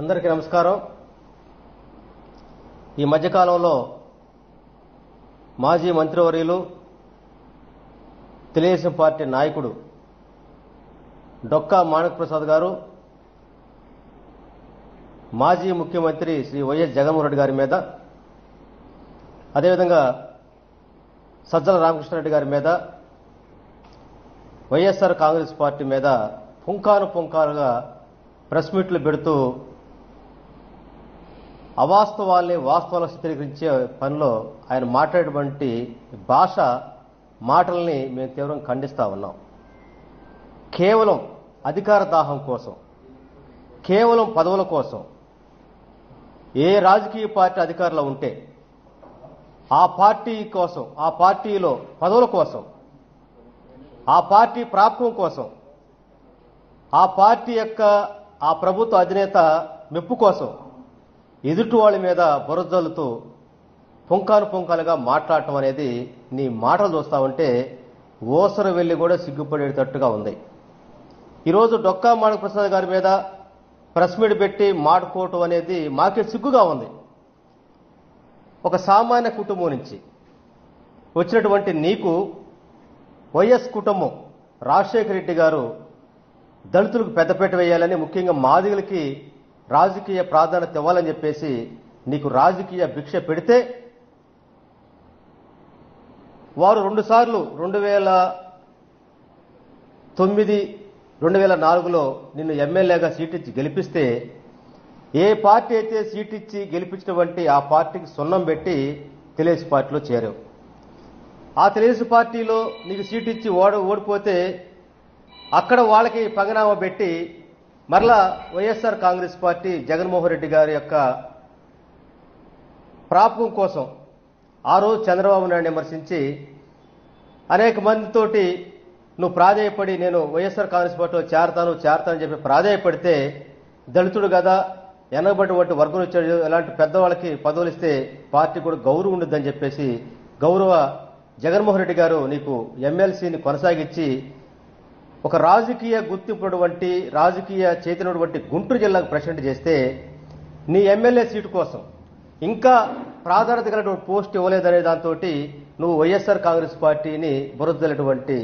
అందరికీ నమస్కారం. ఈ మధ్యకాలంలో మాజీ మంత్రివర్యులు తెలుగుదేశం పార్టీ నాయకుడు డొక్కా మాణిక్ ప్రసాద్ గారు మాజీ ముఖ్యమంత్రి శ్రీ వైఎస్ జగన్మోహన్ రెడ్డి గారి మీద అదేవిధంగా సజ్జల రామకృష్ణారెడ్డి గారి మీద వైఎస్ఆర్ కాంగ్రెస్ పార్టీ మీద పుంకాను పుంకాలుగా ప్రెస్ మీట్లు పెడుతూ అవాస్తవాల్ని వాస్తవాలు చిత్రీకరించే పనిలో ఆయన మాట్లాడేటువంటి భాష మాటల్ని మేము తీవ్రంగా ఖండిస్తా ఉన్నాం. కేవలం అధికార దాహం కోసం కేవలం పదవుల కోసం ఏ రాజకీయ పార్టీ అధికారంలో ఉంటే ఆ పార్టీ కోసం ఆ పార్టీలో పదవుల కోసం ఆ పార్టీ ప్రాప్తం కోసం ఆ పార్టీ యొక్క ఆ ప్రభుత్వ అధినేత మెప్పు కోసం ఎదుటి వాళ్ళ మీద బురదలుతూ పుంకాను పుంకాలుగా మాట్లాడటం అనేది నీ మాటలు చూస్తా ఉంటే ఓసర వెళ్ళి కూడా సిగ్గుపడేటట్టుగా ఉంది. ఈరోజు డొక్కా మాణిక ప్రసాద్ గారి మీద ప్రెస్ మీట్ పెట్టి మాడుకోవటం అనేది మాకే సిగ్గుగా ఉంది. ఒక సామాన్య కుటుంబం నుంచి వచ్చినటువంటి నీకు వైఎస్ కుటుంబం రాజశేఖర రెడ్డి గారు దళితులకు పెద్దపేట వేయాలని ముఖ్యంగా మాదిగలకి రాజకీయ ప్రాధాన్యత ఇవ్వాలని చెప్పేసి నీకు రాజకీయ భిక్ష పెడితే వారు రెండుసార్లు రెండు వేల తొమ్మిది రెండు వేల నాలుగులో నిన్ను ఎమ్మెల్యేగా సీటిచ్చి ఇచ్చి గెలిపిస్తే ఏ పార్టీ అయితే సీట్ ఇచ్చి గెలిపించినటువంటి ఆ పార్టీకి సున్నం పెట్టి తెలుగుదేశం పార్టీలో చేరావు. ఆ తెలేసి పార్టీలో నీకు సీటిచ్చి ఇచ్చి ఓడ ఓడిపోతే అక్కడ వాళ్ళకి పంగనామా పెట్టి మరలా YSR Congress party Jaganmohan Reddy గారి యొక్క ప్రాపకం కోసం ఆ రోజు చంద్రబాబు నాయుడు విమర్శించి అనేక మందితోటి నువ్వు ప్రాధేయపడి నేను వైఎస్ఆర్ కాంగ్రెస్ పార్టీలో చేరతాను చేరతానని చెప్పి ప్రాధేయపడితే దళితుడు కదా వెనకబడినటువంటి వర్గం వచ్చాడు. ఇలాంటి పెద్దవాళ్ళకి పదవులు ఇస్తే పార్టీ కూడా గౌరవం ఉండదని చెప్పేసి గౌరవ జగన్మోహన్ రెడ్డి గారు నీకు ఎమ్మెల్సీని కొనసాగించి ఒక రాజకీయ గుర్తింపునటువంటి రాజకీయ చేతినటువంటి గుంటూరు జిల్లాకు ప్రెసిడెంట్ చేస్తే నీ ఎమ్మెల్యే సీటు కోసం ఇంకా ప్రాధాన్యత కలిగినటువంటి పోస్ట్ ఇవ్వలేదనే దాంతో నువ్వు వైఎస్ఆర్ కాంగ్రెస్ పార్టీని బురద్దలేటువంటి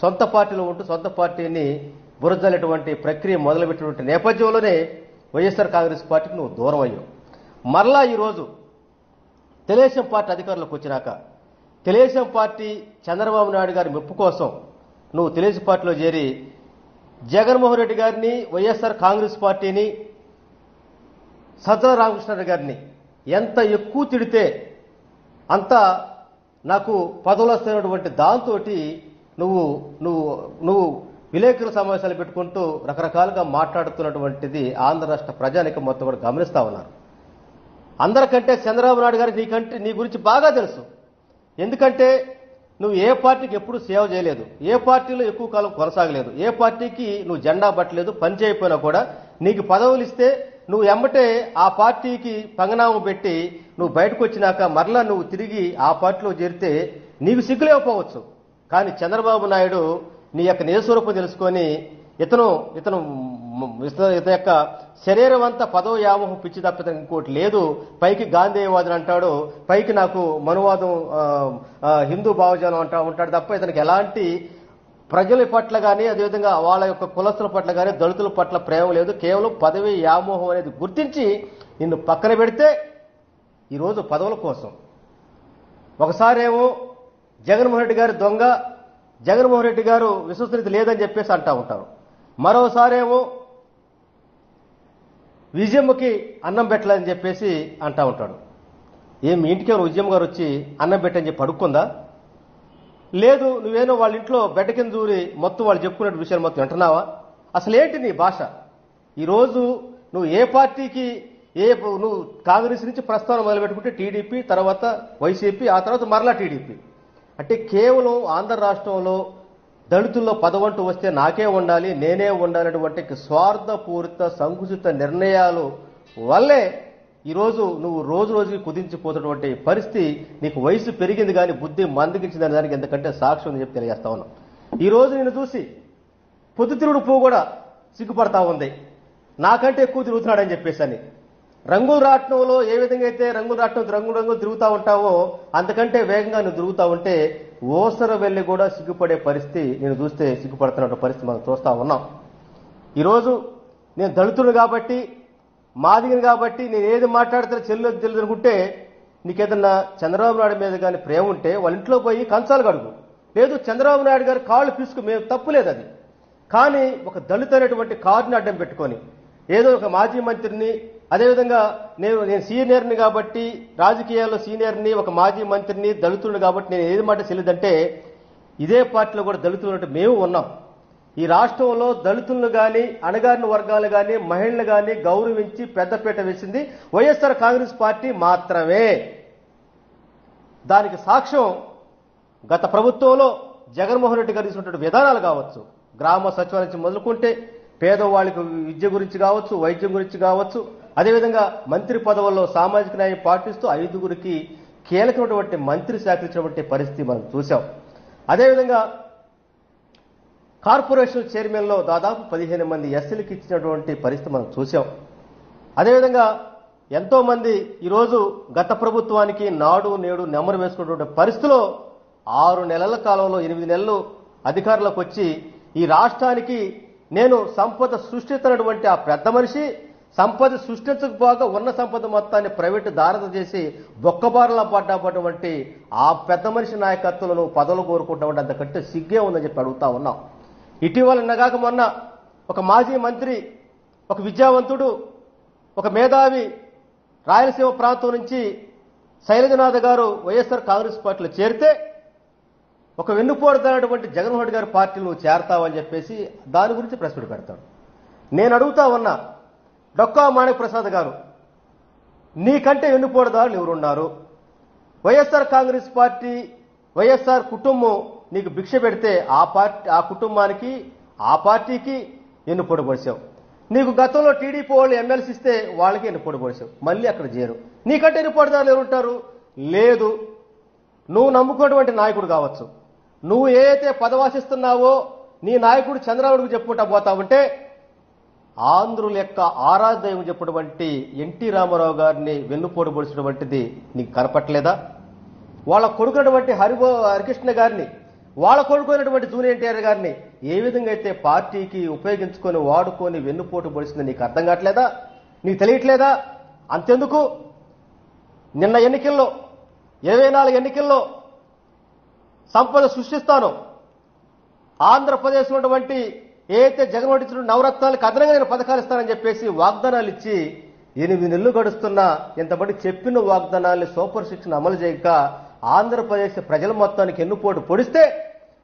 సొంత పార్టీలో ఉంటూ సొంత పార్టీని బురద్దలేటువంటి ప్రక్రియ మొదలుపెట్టినటువంటి నేపథ్యంలోనే వైఎస్ఆర్ కాంగ్రెస్ పార్టీకి నువ్వు దూరం అయ్యావు. మరలా ఈరోజు తెలుగుదేశం పార్టీ అధికారంలోకి వచ్చినాక తెలుగుదేశం పార్టీ చంద్రబాబు నాయుడు గారి మెప్పు కోసం నువ్వు తెలుగుదేశం పార్టీలో చేరి జగన్మోహన్ రెడ్డి గారిని వైఎస్ఆర్ కాంగ్రెస్ పార్టీని సజ్జల రామకృష్ణారెడ్డి గారిని ఎంత ఎక్కువ తిడితే అంత నాకు పదవులు వస్తున్నటువంటి దాంతో నువ్వు నువ్వు నువ్వు విలేకరుల సమావేశాలు పెట్టుకుంటూ రకరకాలుగా మాట్లాడుతున్నటువంటిది ఆంధ్ర రాష్ట్ర ప్రజానికి మొత్తం కూడా గమనిస్తా ఉన్నారు. అందరికంటే చంద్రబాబు నాయుడు గారికి నీకంటే నీ గురించి బాగా తెలుసు. ఎందుకంటే నువ్వు ఏ పార్టీకి ఎప్పుడు సేవ చేయలేదు ఏ పార్టీలో ఎక్కువ కాలం కొనసాగలేదు ఏ పార్టీకి నువ్వు జెండా పట్టలేదు పని చేయకపోయినా కూడా నీకు పదవులు ఇస్తే నువ్వు ఎమ్మటే ఆ పార్టీకి పంగనామం పెట్టి నువ్వు బయటకు వచ్చినాక మరలా నువ్వు తిరిగి ఆ పార్టీలో చేరితే నీకు సిగ్గులేకపోవచ్చు కానీ చంద్రబాబు నాయుడు నీ యొక్క నిజస్వరూపం తెలుసుకొని ఇతను ఇతను ఇతని యొక్క శరీరం అంతా పదవ వ్యామోహం పిచ్చి తప్పితం ఇంకోటి లేదు. పైకి గాంధేయవాదులు అంటాడు పైకి నాకు మనువాదం హిందూ భావజాలం అంటా ఉంటాడు తప్ప ఇతనికి ఎలాంటి ప్రజల పట్ల కానీ అదేవిధంగా వాళ్ళ యొక్క కులస్తుల పట్ల కానీ దళితుల పట్ల ప్రేమ లేదు. కేవలం పదవి వ్యామోహం అనేది గుర్తించి నిన్ను పక్కన పెడితే ఈరోజు పదవుల కోసం. ఒకసారేమో జగన్మోహన్ రెడ్డి గారి దొంగ జగన్మోహన్ రెడ్డి గారు విశ్వసనీయత లేదని చెప్పేసి అంటా ఉంటారు. మరోసారేమో విజయమ్మకి అన్నం పెట్టలేదని చెప్పేసి అంటా ఉంటాడు. ఏం మీ ఇంటికి ఎవరు విజయమ్మ గారు వచ్చి అన్నం పెట్టని చెప్పి అడుక్కుందా? లేదు నువ్వేనో వాళ్ళ ఇంట్లో బెడ్డ కింద దూరి మొత్తం వాళ్ళు చెప్పుకునే విషయాలు మొత్తం వింటున్నావా? అసలు ఏంటి నీ భాష? ఈరోజు నువ్వు ఏ పార్టీకి ఏ నువ్వు కాంగ్రెస్ నుంచి ప్రస్తావన మొదలుపెట్టుకుంటే టీడీపీ తర్వాత వైసీపీ ఆ తర్వాత మరలా టీడీపీ. అంటే కేవలం ఆంధ్ర రాష్ట్రంలో దళితుల్లో పదవంటూ వస్తే నాకే ఉండాలి నేనే ఉండాలనేటువంటి స్వార్థపూరిత సంకుచిత నిర్ణయాలు వల్లే ఈరోజు నువ్వు రోజు రోజుకి కుదించిపోతున్నటువంటి పరిస్థితి నీకు వయసు పెరిగింది కానీ బుద్ధి మందగించిందని దానికి ఎందుకంటే సాక్షి ఉందని చెప్పి తెలియజేస్తా ఉన్నాం. ఈ రోజు నేను చూసి పొద్దుతిరుగుడు పువ్వు కూడా సిగ్గుపడతా ఉంది. నాకంటే ఎక్కువ తిరుగుతున్నాడని చెప్పేసి అని రంగుల రాట్నంలో ఏ విధంగా అయితే రంగుల రాట్నం రంగు రంగులు తిరుగుతూ ఉంటావో అంతకంటే వేగంగా నువ్వు తిరుగుతా ఉంటే ఓసర వెళ్ళి కూడా సిగ్గుపడే పరిస్థితి నేను చూస్తే సిగ్గుపడుతున్న పరిస్థితి మనం చూస్తా ఉన్నాం. ఈరోజు నేను దళితుడు కాబట్టి మాదిగని కాబట్టి నేను ఏది మాట్లాడితే చెల్లెలు తెలియదు అనుకుంటే నీకేదన్నా చంద్రబాబు నాయుడు మీద కానీ ప్రేమ ఉంటే వాళ్ళ ఇంట్లో పోయి కంచాలు కడుగు. లేదు చంద్రబాబు నాయుడు గారు కాళ్ళు పీసుకు మేము తప్పులేదు అది. కానీ ఒక దళిత అనేటువంటి కారుని అడ్డం పెట్టుకొని ఏదో ఒక మాజీ మంత్రిని అదేవిధంగా నేను నేను సీనియర్ని కాబట్టి రాజకీయాల్లో సీనియర్ని ఒక మాజీ మంత్రిని దళితుడిని కాబట్టి నేను ఏది మాట చెల్లిదంటే ఇదే పార్టీలో కూడా దళితులు ఉన్నట్టు మేము ఉన్నాం. ఈ రాష్ట్రంలో దళితులను కానీ అణగారిన వర్గాలు కానీ మహిళలు కానీ గౌరవించి పెద్దపీట వేసింది వైఎస్ఆర్ కాంగ్రెస్ పార్టీ మాత్రమే. దానికి సాక్ష్యం గత ప్రభుత్వంలో జగన్మోహన్ రెడ్డి గారు తీసుకున్నటువంటి విధానాలు కావచ్చు. గ్రామ సచివాలయం నుంచి మొదలుకుంటే పేదవాళ్ళకి విద్య గురించి కావచ్చు వైద్యం గురించి కావచ్చు అదేవిధంగా మంత్రి పదవుల్లో సామాజిక న్యాయం పాటిస్తూ ఐదుగురికి కీలకమైనటువంటి మంత్రి శాఖ పరిస్థితి మనం చూశాం. అదేవిధంగా కార్పొరేషన్ చైర్మన్లో దాదాపు పదిహేను మంది ఎస్సీలకు ఇచ్చినటువంటి పరిస్థితి మనం చూశాం. అదేవిధంగా ఎంతో మంది ఈరోజు గత ప్రభుత్వానికి నాడు నేడు నెమరు వేసుకున్నటువంటి పరిస్థితిలో ఆరు నెలల కాలంలో ఎనిమిది నెలలు అధికారంలోకి వచ్చి ఈ రాష్ట్రానికి నేను సంపద సృష్టిస్తున్నటువంటి ఆ పెద్ద మనిషి సంపద సృష్టించకపోగా ఉన్న సంపద మొత్తాన్ని ప్రైవేటు దారద చేసి బొక్కబారులా పడ్డటువంటి ఆ పెద్ద మనిషి నాయకత్వంలో నువ్వు పదవులు కోరుకుంటామంటే అంతకంటే సిగ్గే ఉందని చెప్పి అడుగుతా ఉన్నాం. ఇటీవల నగాక మొన్న ఒక మాజీ మంత్రి ఒక విద్యావంతుడు ఒక మేధావి రాయలసీమ ప్రాంతం నుంచి శైలజనాథ్ గారు వైఎస్ఆర్ కాంగ్రెస్ పార్టీలో చేరితే ఒక వెన్నుపోడుతున్నటువంటి జగన్మోహన్ గారి పార్టీలో చేరతావని చెప్పేసి దాని గురించి ప్రెస్ పెడతాడు. నేను అడుగుతా ఉన్నా డొక్కా మాణిక్ ప్రసాద్ గారు నీకంటే ఎన్నుపోడదారులు ఎవరున్నారు? వైఎస్ఆర్ కాంగ్రెస్ పార్టీ వైఎస్ఆర్ కుటుంబం నీకు భిక్ష పెడితే ఆ పార్టీ ఆ కుటుంబానికి ఆ పార్టీకి ఎన్ను పొడిపడిచావు నీకు గతంలో టీడీపీ వాళ్ళు ఎమ్మెల్సీ ఇస్తే వాళ్ళకి ఎన్ను పొడిపడిచావు మళ్ళీ అక్కడ చేరు. నీకంటే ఎన్ని పొడిదారులు ఎవరుంటారు? లేదు. నువ్వు నమ్ముకున్నటువంటి నాయకుడు కావచ్చు. నువ్వు ఏ అయితే పదవాసిస్తున్నావో నీ నాయకుడు చంద్రబాబుకు చెప్పుకుంటా పోతా ఉంటే ఆంధ్రుల యొక్క ఆరాధ్యం చెప్పినటువంటి ఎన్టీ రామారావు గారిని వెన్నుపోటు పొడిచినటువంటిది నీకు కనపట్లేదా వాళ్ళ కొడుకున్నటువంటి హరిబో హరికృష్ణ గారిని వాళ్ళ కొడుకున్నటువంటి జూనియర్ ఎన్టీఆర్ గారిని ఏ విధంగా అయితే పార్టీకి ఉపయోగించుకొని వాడుకొని వెన్నుపోటు పొడిచిందో నీకు అర్థం కావట్లేదా? నీకు తెలియట్లేదా? అంతెందుకు? నిన్న ఎన్నికల్లో ఇరవై నాలుగు ఎన్నికల్లో సంపద సృష్టిస్తాను. ఆంధ్రప్రదేశ్ ఉన్నటువంటి ఏదైతే జగన్మోహన్ ఇచ్చిన నవరత్నాలకు అదనంగా నేను పథకాలు ఇస్తానని చెప్పేసి వాగ్దానాలు ఇచ్చి ఎనిమిది నెలలు గడుస్తున్నా ఇంతబడి చెప్పిన వాగ్దానాల్ని సూపర్ శిక్షణ అమలు చేయక ఆంధ్రప్రదేశ్ ప్రజల మొత్తానికి ఎన్నుపోటు పొడిస్తే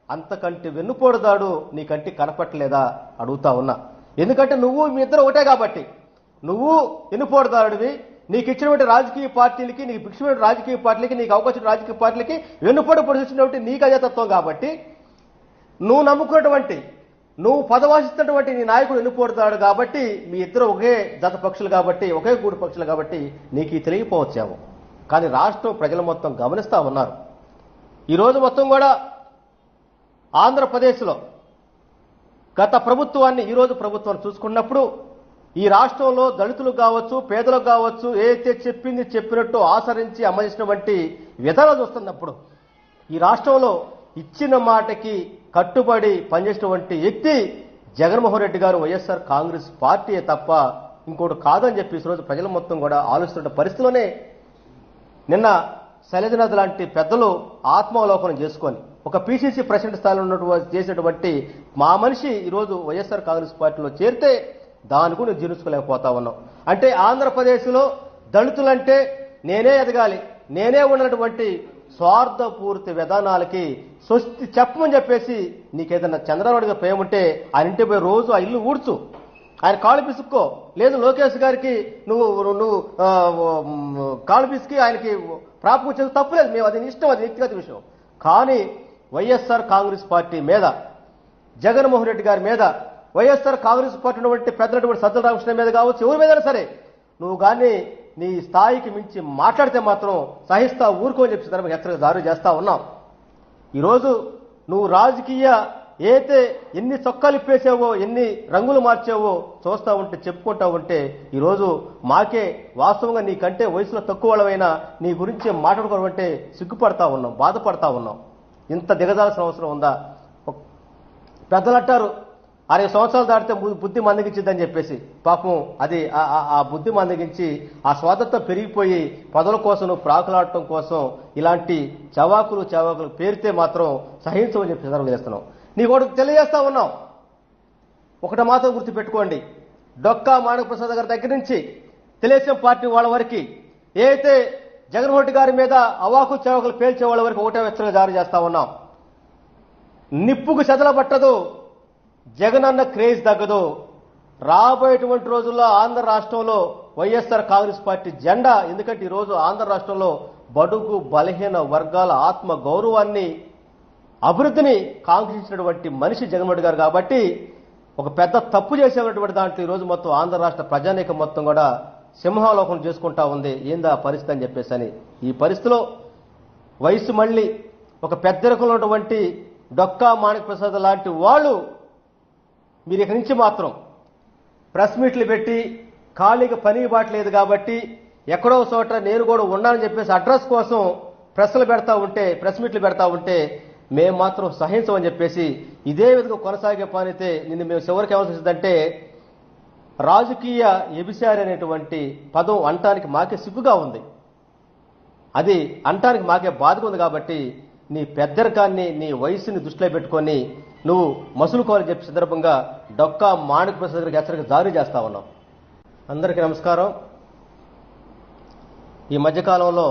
అంతకంటే వెన్నుపోడుదాడు నీ కంటి కనపట్లేదా అడుగుతా ఉన్నా. ఎందుకంటే నువ్వు మీ ఇద్దరు ఒకటే కాబట్టి. నువ్వు ఎన్నుపోటుదారుడివి నీకు ఇచ్చినటువంటి రాజకీయ పార్టీలకి నీకు భిక్షమైన రాజకీయ పార్టీలకి నీకు అవకాశం రాజకీయ పార్టీలకి వెన్నుపోటు పొడిచినటువంటి నీకు అజతత్వం కాబట్టి నువ్వు నమ్ముకున్నటువంటి నువ్వు పదవాసిస్తున్నటువంటి నీ నాయకుడు ఎన్నుపోడుతాడు కాబట్టి మీ ఇద్దరు ఒకే జత పక్షులు కాబట్టి ఒకే గూడు పక్షులు కాబట్టి నీకు ఇది కానీ రాష్ట్రం ప్రజలు మొత్తం గమనిస్తా ఉన్నారు. ఈరోజు మొత్తం కూడా ఆంధ్రప్రదేశ్లో గత ప్రభుత్వాన్ని ఈరోజు ప్రభుత్వాన్ని చూసుకున్నప్పుడు ఈ రాష్ట్రంలో దళితులు కావచ్చు పేదలకు కావచ్చు ఏదైతే చెప్పింది చెప్పినట్టు ఆచరించి అమలించినటువంటి విధానాలు చూస్తున్నప్పుడు ఈ రాష్ట్రంలో ఇచ్చిన మాటకి కట్టుబడి పనిచేసినటువంటి వ్యక్తి జగన్మోహన్ రెడ్డి గారు వైఎస్ఆర్ కాంగ్రెస్ పార్టీ తప్ప ఇంకోటి కాదని చెప్పి ఈరోజు రోజు ప్రజలు మొత్తం కూడా ఆలోచిస్తున్న పరిస్థితిలోనే నిన్న శైలజనాథ్ లాంటి పెద్దలు ఆత్మావలోకనం చేసుకొని ఒక పీసీసీ ప్రెసిడెంట్ స్థాయిలో ఉన్నటువంటి చేసినటువంటి మా మనిషి ఈరోజు వైఎస్ఆర్ కాంగ్రెస్ పార్టీలో చేరితే దాని కూడా జీర్ణించుకోలేకపోతా ఉన్నాం అంటే ఆంధ్రప్రదేశ్లో దళితులంటే నేనే ఎదగాలి నేనే ఉన్నటువంటి స్వార్థపూరిత విధానాలకి స్వస్తి చెప్పమని చెప్పేసి నీకేదన్నా చంద్రబాబు పేముంటే ప్రేమ ఉంటే ఆయన ఇంటి పోయి రోజు ఆ ఇల్లు ఊడ్చు. ఆయన కాళ్ళు పిసుక్కో. లేదు లోకేష్ గారికి నువ్వు నువ్వు కాళ్ళు పిసికి ఆయనకి ప్రాపం చేసి తప్పులేదు మేము అది ఇష్టం అది వ్యక్తిగత విషయం. కానీ వైఎస్ఆర్ కాంగ్రెస్ పార్టీ మీద జగన్మోహన్ రెడ్డి గారి మీద వైఎస్ఆర్ కాంగ్రెస్ పార్టీ ఉన్నటువంటి పెద్దటువంటి సజ్జల రామకృష్ణ మీద కావచ్చు ఎవరి మీద సరే నువ్వు కానీ నీ స్థాయికి మించి మాట్లాడితే మాత్రం సహిస్తా ఊరుకోని చెప్పి సందర్భంగా హెచ్చరిక దారి చేస్తా ఉన్నాం. ఈరోజు నువ్వు రాజకీయ ఏతే ఎన్ని చొక్కాలు ఇప్పేసావో ఎన్ని రంగులు మార్చావో చూస్తా ఉంటే చెప్పుకుంటా ఉంటే ఈరోజు మాకే వాస్తవంగా నీకంటే వయసులో తక్కువ వాళ్ళమైనా నీ గురించి మాట్లాడుకోవడం అంటే సిగ్గుపడతా ఉన్నాం బాధపడతా ఉన్నాం. ఇంత దిగజాల్సిన అవసరం ఉందా? పెద్దలంటారు పెద్దలు అరవై సంవత్సరాలు దాటితే బుద్ధి మందగించిద్దని చెప్పేసి. పాపం అది ఆ- ఆ- బుద్ధి మందగించి ఆ స్వాతంత్రం పెరిగిపోయి పదవుల కోసం ప్రాకులాడటం కోసం ఇలాంటి చవాకులు చవాకులు పేరితే మాత్రం సహించమని చెప్పి సందర్భం చేస్తున్నాం నీకు తెలియజేస్తా ఉన్నాం ఒకటి మాత్రం గుర్తుపెట్టుకోండి. డొక్కా మాణిక ప్రసాద్ గారి దగ్గర నుంచి తెలుగుదేశం పార్టీ వాళ్ళ వరకు ఏదైతే జగన్మోహన్ రెడ్డి గారి మీద అవాకు చవాకులు పేల్చే వాళ్ళ వరకు ఒకటే వెచ్చగా జారీ చేస్తా ఉన్నాం. నిప్పుకు చెదల పట్టదు జగనన్న క్రేజ్ తగ్గదు. రాబోయేటువంటి రోజుల్లో ఆంధ్ర రాష్ట్రంలో వైఎస్ఆర్ కాంగ్రెస్ పార్టీ జెండా. ఎందుకంటే ఈ రోజు ఆంధ్ర రాష్ట్రంలో బడుగు బలహీన వర్గాల ఆత్మ గౌరవాన్ని అభివృద్ధిని కాంక్షించినటువంటి మనిషి జగన్మోహన్ గారు కాబట్టి ఒక పెద్ద తప్పు చేసేటువంటి దాంట్లో ఈ రోజు మొత్తం ఆంధ్ర రాష్ట్ర ప్రజానీకం మొత్తం కూడా సింహాలోకం చేసుకుంటా ఉంది. ఏందా పరిస్థితి అని చెప్పేసి అని. ఈ పరిస్థితిలో వయసు మళ్ళీ ఒక పెద్దరికం ఉన్నటువంటి డొక్కా మాణిక ప్రసాద్ లాంటి వాళ్ళు మీరు ఇక్కడి నుంచి మాత్రం ప్రెస్ మీట్లు పెట్టి ఖాళీగా పని ఇవ్వట్లేదు కాబట్టి ఎక్కడో చోట నేను కూడా ఉన్నానని చెప్పేసి అడ్రస్ కోసం ప్రెస్లు పెడతా ఉంటే ప్రెస్ మీట్లు పెడతా ఉంటే మేము మాత్రం సహించమని చెప్పేసి ఇదే విధంగా కొనసాగే పని అయితే నిన్ను మేము చివరికి ఏమవుతుందంటే రాజకీయ ఎబిసారి అనేటువంటి పదం అంటానికి మాకే సిగ్గుగా ఉంది. అది అంటానికి మాకే బాధగా ఉంది కాబట్టి నీ పెద్దరికాన్ని నీ వయసుని దృష్టిలో పెట్టుకొని నువ్వు మసులుకోవాలని చెప్పి సందర్భంగా డొక్కా మాణిక ప్రసాద్ గారికి హెచ్చరిక జారీ చేస్తా ఉన్నాం. అందరికీ నమస్కారం. ఈ మధ్యకాలంలో